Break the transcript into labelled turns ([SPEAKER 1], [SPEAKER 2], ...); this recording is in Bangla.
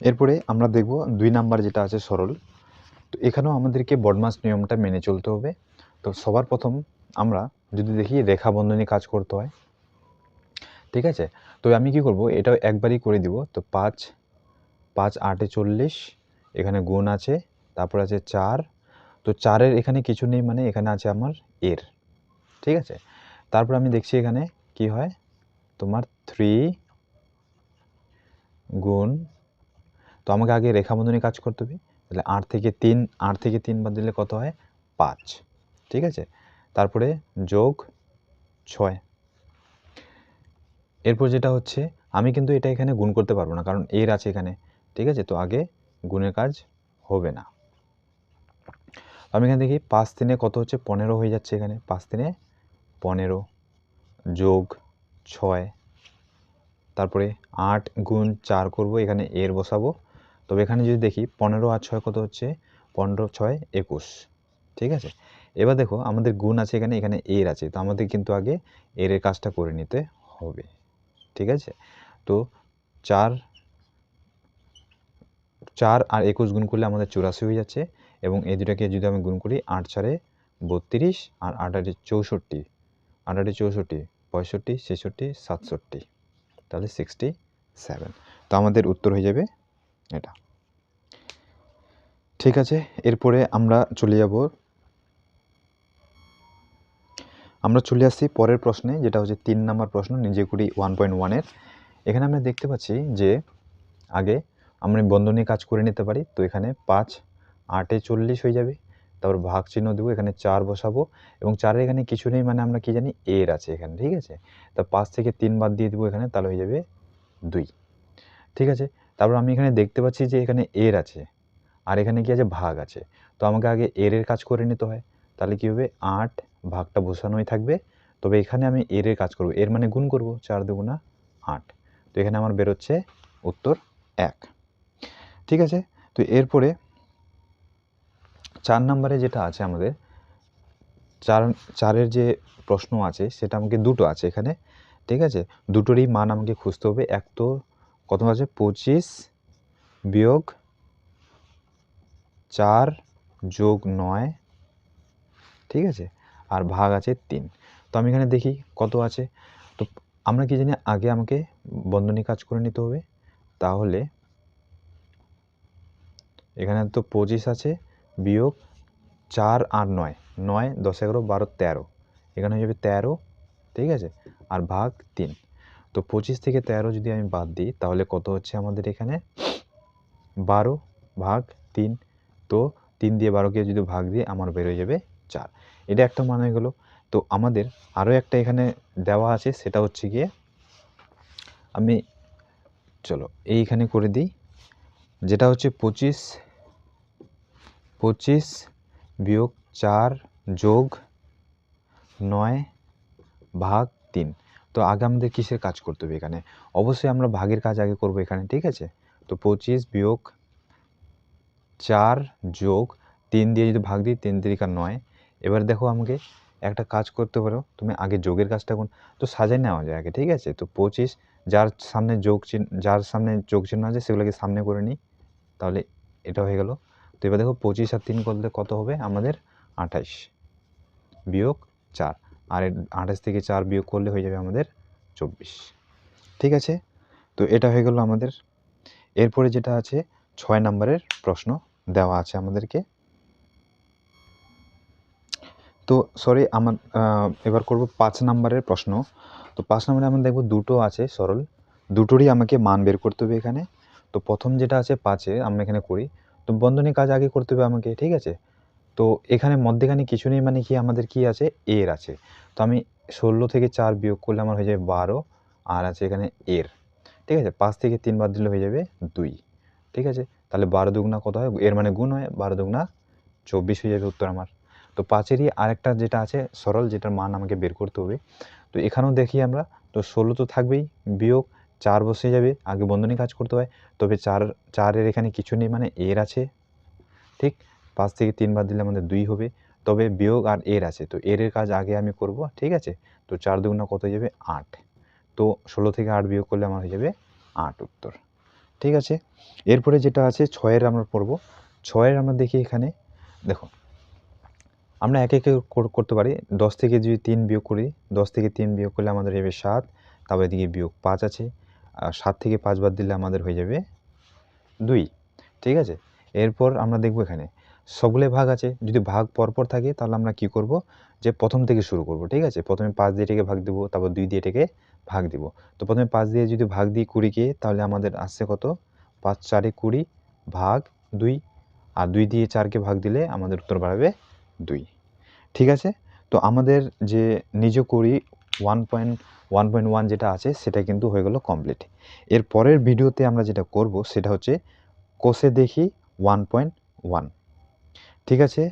[SPEAKER 1] এরপরে আমরা দেখব দুই নাম্বার যেটা আছে সরল। তো এখানেও আমাদেরকে বডমাস নিয়মটা মেনে চলতে হবে। তো সবার প্রথম আমরা যদি দেখি রেখা বন্ধনী কাজ করতে হয়, ঠিক আছে? তো আমি কি করব, এটাও একবারই করে দিব। তো পাঁচ পাঁচ, আটে চল্লিশ, এখানে গুণ আছে, তারপর আছে চার। তো চারের এখানে কিছু নেই মানে এখানে আছে আমার এর, ঠিক আছে? তারপর আমি দেখছি এখানে কি হয়, তোমার থ্রি গুণ তো আমাকে আগে রেখা বন্ধনী কাজ করতে হবে। তাহলে আট থেকে তিন, আট থেকে তিন বাদ দিলে কত হয়? পাঁচ। ঠিক আছে? তারপরে যোগ ছয়। এরপর যেটা হচ্ছে, আমি কিন্তু এটা এখানে গুণ করতে পারব না, কারণ এর আছে এখানে। ঠিক আছে? তো আগে গুণের কাজ হবে না। আমি এখানে দেখি, পাঁচ দিনে কত হচ্ছে? পনেরো হয়ে যাচ্ছে এখানে। পাঁচ দিনে পনেরো যোগ ছয়। তারপরে আট গুণ চার করব, এখানে এর বসাবো। তবে এখানে যদি দেখি পনেরো আর ছয় কত হচ্ছে? পনেরো, ছয়, একুশ। ঠিক আছে? এবার দেখো, আমাদের গুণ আছে এখানে এখানে এর আছে। তো আমাদের কিন্তু আগে এর এর কাজটা করে নিতে হবে। ঠিক আছে? তো চার চার আর একুশ গুণ করলে আমাদের চুরাশি হয়ে যাচ্ছে এবং এই দুটাকে যদি আমি গুণ করি, আট চারে বত্রিশ আর আট আটে চৌষট্টি। আট আটে চৌষট্টি, পঁয়ষট্টি, ছেষট্টি, সাতষট্টি। তাহলে সিক্সটি সেভেন তো আমাদের উত্তর হয়ে যাবে এটা। ঠিক আছে, এরপরে আমরা চলে যাব। আমরা চলে আসছি পরের প্রশ্নে, যেটা হচ্ছে তিন নম্বর প্রশ্ন, নিজে করি ওয়ান পয়েন্ট ওয়ানের এখানে আমরা দেখতে পাচ্ছি যে, আগে আমরা বন্ধনী কাজ করে নিতে পারি, তো এখানে পাঁচ, আটে চল্লিশ হয়ে যাবে। তারপর ভাগ চিহ্ন দেবো, এখানে চার বসাবো, এবং চারের এখানে কিছু নেই মানে আমরা কি জানি, এর আছে এখানে, ঠিক আছে? তা পাঁচ থেকে তিন বাদ দিয়ে দেবো এখানে, তাহলে হয়ে যাবে দুই। ঠিক আছে তারপর আমি এখানে দেখতে পাচ্ছি যে এখানে এর আছে আর এখানে কি আছে? ভাগ আছে। তো আমাকে আগে এর এর কাজ করে নিতে হয়। তাহলে কী হবে? আট ভাগটা বসানোই থাকবে। তবে এখানে আমি এর এর কাজ করব। এর মানে গুণ করব। চার দুগুণা আট। তো এখানে আমার বেরোচ্ছে উত্তর এক। ঠিক আছে? তো এরপরে চার নম্বরে যেটা আছে আমাদের, চার, চারের যে প্রশ্ন আছে, সেটা আমাকে দুটো আছে এখানে। ঠিক আছে? দুটোরই মান আমাকে খুঁজতে হবে। এক তো কত আছে? পঁচিশ বিয়োগ চার যোগ নয়। ঠিক আছে? আর ভাগ আছে তিন। তো আমি এখানে দেখি কত আছে। তো আমরা কি জানি আগে আমাকে বন্ধনী কাজ করে নিতে হবে। তাহলে এখানে তো পঁচিশ আছে বিয়োগ চার আর নয়। নয়, দশ, এগারো, বারো, তেরো। এখানে হয়ে যাবে তেরো। ঠিক আছে? আর ভাগ তিন। তো পঁচিশ থেকে তেরো যদি আমি বাদ দিই, তাহলে কত হচ্ছে আমাদের এখানে? বারো ভাগ তিন। তো তিন দিয়ে বারোকে যদি ভাগ দিয়ে আমার বেরোয় যাবে চার। এটা একটা মান গেলো। তো আমাদের আরও একটা এখানে দেওয়া আছে, সেটা হচ্ছে গিয়ে আমি, চলো এইখানে করে দিই। যেটা হচ্ছে পঁচিশ পঁচিশ বিয়োগ চার যোগ নয় ভাগ তিন। তো আগে আমাদের কিসের কাজ করতে হবে এখানে? অবশ্যই আমরা ভাগের কাজ আগে করব এখানে, ঠিক আছে? তো পঁচিশ বিয়োগ চার যোগ তিন দিয়ে যদি ভাগ দিই, তিন তিরিকা নয়। এবার দেখো আমাকে একটা কাজ করতে পারো, তুমি আগে যোগের কাজটা কোন তো সাজায় নেওয়া যায় আগে, ঠিক আছে? তো পঁচিশ যার সামনে যোগ চিহ্ন, যার সামনে যোগ চিহ্ন আছে, সেগুলোকে সামনে করে নিই। তাহলে এটা হয়ে গেল। তো এবার দেখো পঁচিশ আর তিন করলে কত হবে? আমাদের আঠাইশ বিয়োগ চার। আর আঠাশ থেকে চার বিয়োগ করলে হয়ে যাবে আমাদের চব্বিশ। ঠিক আছে? তো এটা হয়ে গেল আমাদের। এরপরে যেটা আছে, ছয় নম্বরের প্রশ্ন দেওয়া আছে আমাদেরকে। তো সরি, আমার এবার করব পাঁচ নম্বরের প্রশ্ন। তো পাঁচ নম্বরে আমরা দেখব দুটো আছে সরল। দুটোরই আমাকে মান বের করতে হবে এখানে। তো প্রথম যেটা আছে পাঁচে, আমরা এখানে করি। তো বন্ধনী কাজ আগে করতে হবে আমাকে, ঠিক আছে? তো এখানে মধ্যেখানে কিছু নেই মানে কি আমাদের কি আছে? এর আছে। তো আমি ষোলো থেকে চার বিয়োগ করলে আমার হয়ে যাবে বারো, আর আছে এখানে এর। ঠিক আছে? পাঁচ থেকে তিন বাদ দিলে হয়ে যাবে দুই। ঠিক আছে? তাহলে বারো দুগুণা কত হয়? এর মানে গুণ হয়, বারো দুগুণা চব্বিশ হয়ে যাবে উত্তর আমার। তো পাঁচেরই আরেকটা যেটা আছে, সরল, যেটার মান আমাকে বের করতে হবে। তো এখানেও দেখি আমরা, তো ষোলো তো থাকবেই, বিয়োগ চার বসে যাবে, আগে বন্ধনী কাজ করতে হয়। তবে চার, চারের এখানে কিছু নেই মানে এর আছে। ঠিক? পাঁচ থেকে তিন বাদ দিলে আমাদের দুই হবে। তবে বিয়োগ আর এর আছে। তো এর কাজ আগে আমি করব, ঠিক আছে? তো চার দুগুণা কত হয়ে যাবে? আট। তো ষোলো থেকে আট বিয়োগ করলে আমার হয়ে যাবে আট উত্তর। ঠিক আছে? এরপরে যেটা আছে, ছয়ের আমরা পড়ব। ছয়ের আমরা দেখি এখানে। দেখো, আমরা একে একে কর- করতে পারি। দশ থেকে যদি তিন বিয়োগ করি, দশ থেকে তিন বিয়োগ করলে আমাদের হবে সাত। তারপর এদিকে বিয়োগ পাঁচ আছে। আর সাত থেকে পাঁচ বাদ দিলে আমাদের হয়ে যাবে দুই। ঠিক আছে? এরপর আমরা দেখব এখানে। সবগুলো ভাগ আছে। যদি ভাগ পরপর থাকে, তাহলে আমরা কি করব? যে প্রথম থেকে শুরু করব, ঠিক আছে? প্রথমে পাঁচ দিয়ে এটাকে ভাগ দেবো, তারপর দুই দিয়ে এটাকে ভাগ দিব। তো প্রথমে পাঁচ দিয়ে যদি ভাগ দিই কুড়িকে, তাহলে আমাদের আসছে কত? পাঁচ, চারে কুড়ি ভাগ দুই, আর দুই দিয়ে চারকে ভাগ দিলে আমাদের উত্তর বাড়াবে দুই। ঠিক আছে? তো আমাদের যে নিজ কুড়ি one point one point one যেটা আছে, সেটা কিন্তু হয়ে গেল কমপ্লিট। এর পরের ভিডিওতে আমরা যেটা করব, সেটা হচ্ছে কোষে দেখি ওয়ান পয়েন্ট ওয়ান। ঠিক আছে?